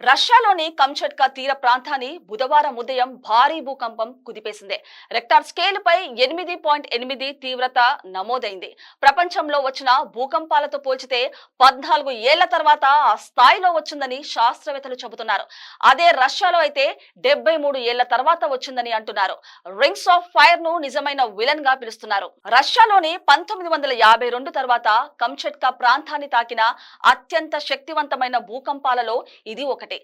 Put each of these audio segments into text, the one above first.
రష్యాలోని కంచట్కా తీర ప్రాంతాన్ని బుధవారం ఉదయం భారీ భూకంపం కుదిపేసింది. రెక్టార్ స్కేల్ పై ఎనిమిది పాయింట్ ఎనిమిది తీవ్రత నమోదైంది. ప్రపంచంలో వచ్చిన భూకంపాలతో పోల్చితే పద్నాలుగు ఏళ్ళ తర్వాత ఆ స్థాయిలో వచ్చిందని శాస్త్రవేత్తలు చెబుతున్నారు. అదే రష్యాలో అయితే డెబ్బై మూడు ఏళ్ళ తర్వాత వచ్చిందని అంటున్నారు. రింగ్స్ ఆఫ్ ఫైర్ను నిజమైన విలన్గా పిలుస్తున్నారు. రష్యాలోని పంతొమ్మిది వందల యాభై రెండు తర్వాత కంచట్కా ప్రాంతాన్ని తాకిన అత్యంత శక్తివంతమైన భూకంపాలలో ఇది ఒకటి. ఒకటే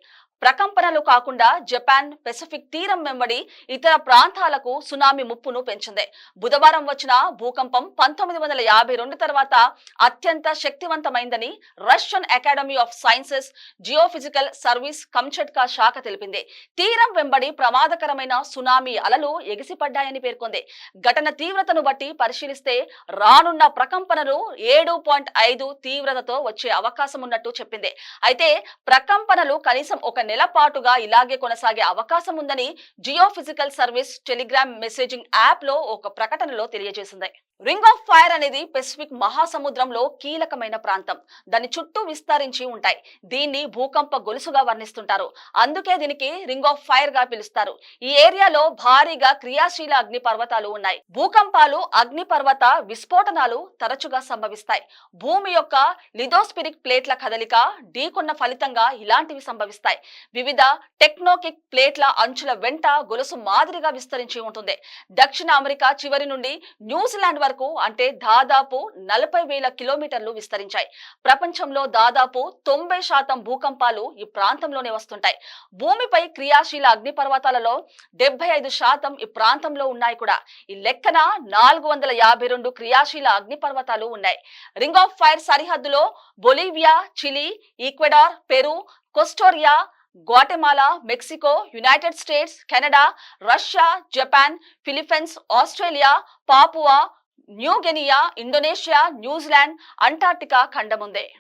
ప్రకంపనలు కాకుండా జపాన్ పెసిఫిక్ తీరం వెంబడి ఇతర ప్రాంతాలకు సునామీ ముప్పును పెంచింది. బుధవారం వచ్చిన భూకంపం పంతొమ్మిది వందల యాభై రెండు తర్వాత అత్యంత శక్తివంతమైందని Russian academy of sciences geophysical service Kamchatka శాఖ తెలిపింది. తీరం వెంబడి ప్రమాదకరమైన సునామీ అలలు ఎగిసిపడ్డాయని పేర్కొంది. ఘటన తీవ్రతను బట్టి పరిశీలిస్తే రానున్న ప్రకంపనలు ఏడు పాయింట్ ఐదు తీవ్రతతో వచ్చే అవకాశం ఉన్నట్టు చెప్పింది. అయితే ప్రకంపనలు కనీసం ఒక నెల పాటుగా ఇలాగే కొనసాగే అవకాశం ఉందని Jio physical service Telegram messaging యాప్లో ఒక ప్రకటనలో తెలియజేసింది. రింగ్ ఆఫ్ ఫైర్ అనేది పెసిఫిక్ మహాసముద్రంలో కీలకమైన ప్రాంతం. దాని చుట్టూ విస్తరించి ఉంటాయి. దీన్ని భూకంప గొలుసుగా వర్ణిస్తుంటారు. అందుకే దీనికి రింగ్ ఆఫ్ ఫైర్గా పిలుస్తారు. ఈ ఏరియాలో భారీగా క్రియాశీల అగ్ని పర్వతాలు ఉన్నాయి. భూకంపాలు అగ్ని పర్వత విస్ఫోటనాలు తరచుగా సంభవిస్తాయి. భూమి యొక్క లిథోస్పిరిక్ ప్లేట్ల కదలిక ఢీకొన్న ఫలితంగా ఇలాంటివి సంభవిస్తాయి. వివిధ టెక్నోకిక్ ప్లేట్ల అంచుల వెంట గొలుసు మాదిరిగా విస్తరించి ఉంటుంది. దక్షిణ అమెరికా చివరి నుండి న్యూజిలాండ్ వరకు అంటే దాదాపు నలభై వేల కిలోమీటర్లు విస్తరించాయి. ప్రపంచంలో దాదాపు తొంభై శాతం భూకంపాలు ఈ ప్రాంతంలోనే వస్తుంటాయి. భూమిపై క్రియాశీల అగ్నిపర్వతాలలో డెబ్బై ఐదు శాతం ఈ ప్రాంతంలో ఉన్నాయి కూడా. ఈ లెక్కన నాలుగు వందల యాభై రెండు క్రియాశీల అగ్నిపర్వతాలు ఉన్నాయి. రింగ్ ఆఫ్ ఫైర్ సరిహద్దులో Bolivia Chile Ecuador Peru Costa Rica Guatemala Mexico United States Canada Russia Japan Philippines Australia Papua New Guinea Indonesia New Zealand Antarctica ఖండముందే.